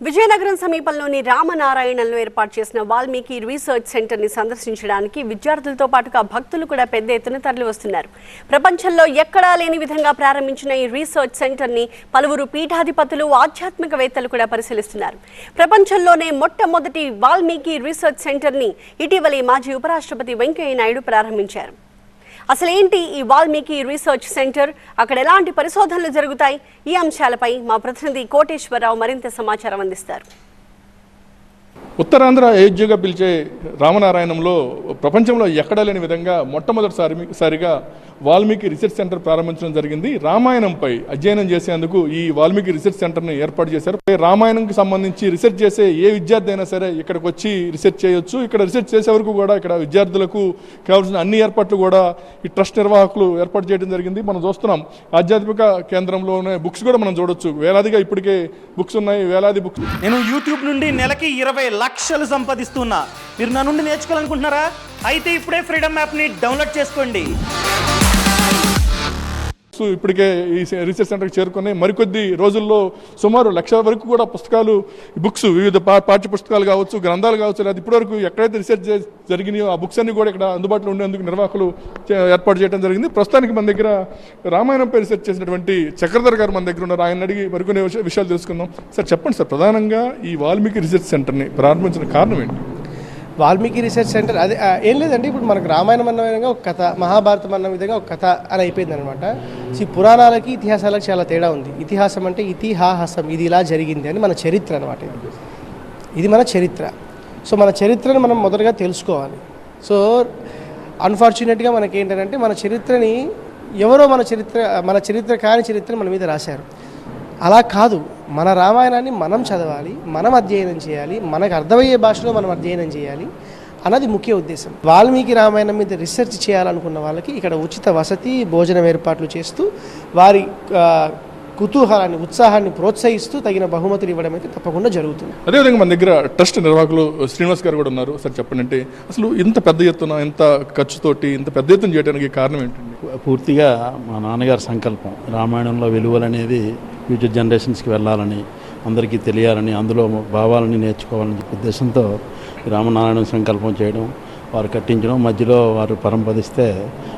విజయనగరం సమీపంలోని రామనారాయణంలో ఏర్పాటు చేసిన వాల్మీకి రీసెర్చ్ సెంటర్ని సందర్శించడానికి విద్యార్థులతో పాటుగా భక్తులు కూడా పెద్ద ఎత్తున తరలి వస్తున్నారు ప్రపంచంలో ఎక్కడా లేని విధంగా ప్రారంభించిన ఈ రీసెర్చ్ సెంటర్ని పలువురు పీఠాధిపతులు ఆధ్యాత్మికవేత్తలు కూడా పరిశీలిస్తున్నారు. ప్రపంచంలోనే మొట్టమొదటి వాల్మీకి రీసెర్చ్ సెంటర్ని ఇటీవలే మాజీ ఉపరాష్ట్రపతి వెంకయ్య నాయుడు ప్రారంభించారు. అసలు ఏంటి ఈ వాల్మీకి రీసెర్చ్ సెంటర్? అక్కడ ఎలాంటి పరిశోధనలు జరుగుతాయి? ఈ అంశాలపై మా ప్రతినిధి కోటేశ్వరరావు మరింత సమాచారం అందిస్తారు. ఉత్తరాంధ్ర అయోధ్యగా పిలిచే రామనారాయణంలో ప్రపంచంలో ఎక్కడా లేని విధంగా మొట్టమొదటిసారి సారిగా వాల్మీకి రీసెర్చ్ సెంటర్ ప్రారంభించడం జరిగింది. రామాయణంపై అధ్యయనం చేసేందుకు ఈ వాల్మీకి రీసెర్చ్ సెంటర్ని ఏర్పాటు చేశారు. రామాయణంకి సంబంధించి రీసెర్చ్ చేసే ఏ విద్యార్థి అయినా సరే ఇక్కడికి వచ్చి రీసెర్చ్ చేయొచ్చు. ఇక్కడ రీసెర్చ్ చేసే వరకు కూడా ఇక్కడ విద్యార్థులకు కావాల్సిన అన్ని ఏర్పాట్లు కూడా ఈ ట్రస్ట్ నిర్వాహకులు ఏర్పాటు చేయడం జరిగింది. మనం చూస్తున్నాం. ఆధ్యాత్మిక కేంద్రంలోనే బుక్స్ కూడా మనం చూడొచ్చు. వేలాదిగా ఇప్పటికే బుక్స్ ఉన్నాయి. వేలాది బుక్స్ నేను యూట్యూబ్ నుండి నెలకి ఇరవై లక్షలు సంపాదిస్తున్నా. మీరు నా నుండి నేర్చుకోవాలనుకుంటున్నారా? అయితే ఇప్పుడే ఫ్రీడమ్ యాప్ని డౌన్లోడ్ చేసుకోండి. బుక్స్ ఇప్పటికే ఈ రీసెర్చ్ సెంటర్కి చేరుకుని మరికొద్ది రోజుల్లో సుమారు లక్ష వరకు కూడా పుస్తకాలు బుక్స్ వివిధ పా- పాఠ్య పుస్తకాలు కావచ్చు గ్రంథాలు కావచ్చు లేదా ఇప్పటివరకు ఎక్కడైతే రీసెర్చ్ చే- జరిగినాయో ఆ బుక్స్ అన్ని కూడా ఇక్కడ అందుబాటులో ఉండేందుకు నిర్వాహకులు ఏర్పాటు చేయడం జరిగింది. ప్రస్తుతానికి మన దగ్గర రామాయణంపై రీసెర్చ్ చేసినటువంటి చక్రధర్ గారు మన దగ్గర ఉన్నారు. ఆయన అడిగి మరికొన్ని విషయాలు తెలుసుకుందాం. సార్ చెప్పండి సార్ ప్రధానంగా ఈ వాల్మీకి రీసెర్చ్ సెంటర్ని ప్రారంభించిన కారణం ఏంటి? వాల్మీకి రీసెర్చ్ సెంటర్ అదే ఏం లేదండి ఇప్పుడు మనకు రామాయణం అన్న విధంగా ఒక కథ మహాభారతం అన్న విధంగా ఒక కథ అని అయిపోయింది అనమాట ఈ పురాణాలకి ఇతిహాసాలకు చాలా తేడా ఉంది. ఇతిహాసం అంటే ఇతిహాసం ఇది ఇలా జరిగింది అని మన చరిత్ర అనమాట ఇది. ఇది మన చరిత్ర. సో మన చరిత్రను మనం మొదటగా తెలుసుకోవాలి. సో అన్ఫార్చునేట్గా మనకి ఏంటంటే మన చరిత్రని ఎవరో మన చరిత్ర మన చరిత్ర కాని చరిత్ర మన మీద రాశారు. అలా కాదు. మన రామాయణాన్ని మనం చదవాలి మనం అధ్యయనం చేయాలి మనకు అర్థమయ్యే భాషలో మనం అధ్యయనం చేయాలి అన్నది ముఖ్య ఉద్దేశం. వాల్మీకి రామాయణం మీద రీసెర్చ్ చేయాలనుకున్న వాళ్ళకి ఇక్కడ ఉచిత వసతి భోజనం ఏర్పాట్లు చేస్తూ వారి కుతూహలాన్ని ఉత్సాహాన్ని ప్రోత్సహిస్తూ తగిన బహుమతులు ఇవ్వడం అయితే తప్పకుండా జరుగుతుంది. అదేవిధంగా మన దగ్గర ట్రస్ట్ నిర్వాహకులు శ్రీనివాస్ గారు కూడా ఉన్నారు. సార్ చెప్పండి అంటే అసలు ఇంత పెద్ద ఎత్తున ఇంత ఖర్చుతోటి ఇంత పెద్ద ఎత్తున చేయడానికి కారణం ఏంటండి? పూర్తిగా మా నాన్నగారి సంకల్పం. రామాయణంలో విలువలు అనేది ఫ్యూచర్ జనరేషన్స్కి వెళ్ళాలని అందరికీ తెలియాలని అందులో భావాలని నేర్చుకోవాలని చెప్పే ఉద్దేశంతో రామనారాయణ సంకల్పం చేయడం వారు కట్టించడం మధ్యలో వారు పరంపదిస్తే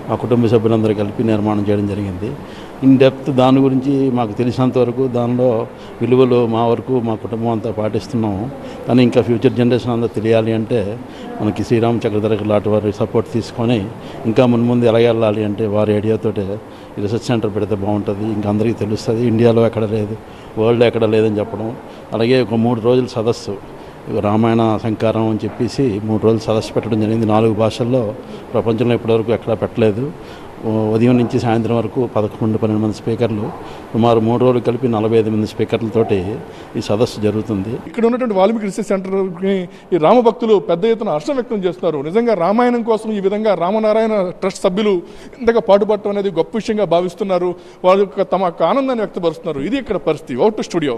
మా కుటుంబ సభ్యులందరూ కలిపి నిర్మాణం చేయడం జరిగింది. ఇన్ డెప్త్ దాని గురించి మాకు తెలిసినంత వరకు దానిలో విలువలు మా వరకు మా కుటుంబం అంతా పాటిస్తున్నాము. కానీ ఇంకా ఫ్యూచర్ జనరేషన్ అంతా తెలియాలి అంటే మనకి శ్రీరామ్ చక్రధర లాంటి వారి సపోర్ట్ తీసుకొని ఇంకా మున్ముందు ఎలా వెళ్ళాలి అంటే వారి ఐడియాతోటే రీసెర్చ్ సెంటర్ పెడితే బాగుంటుంది. ఇంకా అందరికీ తెలుస్తుంది. ఇండియాలో ఎక్కడ లేదు వరల్డ్ ఎక్కడ లేదని చెప్పడం. అలాగే ఒక మూడు రోజుల సదస్సు రామాయణ సంకారం అని చెప్పేసి మూడు రోజులు సదస్సు పెట్టడం జరిగింది. నాలుగు భాషల్లో ప్రపంచంలో ఇప్పటివరకు ఎక్కడా పెట్టలేదు. ఉదయం నుంచి సాయంత్రం వరకు పదకొండు పన్నెండు మంది స్పీకర్లు సుమారు మూడు రోజులు కలిపి నలభై ఐదు మంది స్పీకర్లతోటి ఈ సదస్సు జరుగుతుంది. ఇక్కడ ఉన్నటువంటి వాల్మీకి రీసెర్చ్ సెంటర్కి ఈ రామభక్తులు పెద్ద ఎత్తున హర్షం వ్యక్తం చేస్తున్నారు. నిజంగా రామాయణం కోసం ఈ విధంగా రామనారాయణ ట్రస్ట్ సభ్యులు ఇంతగా పాటుపడటం అనేది గొప్ప విషయంగా భావిస్తున్నారు. వాళ్ళు యొక్క తమ యొక్క ఆనందాన్ని వ్యక్తపరుస్తున్నారు. ఇది ఇక్కడ పరిస్థితి. Out studio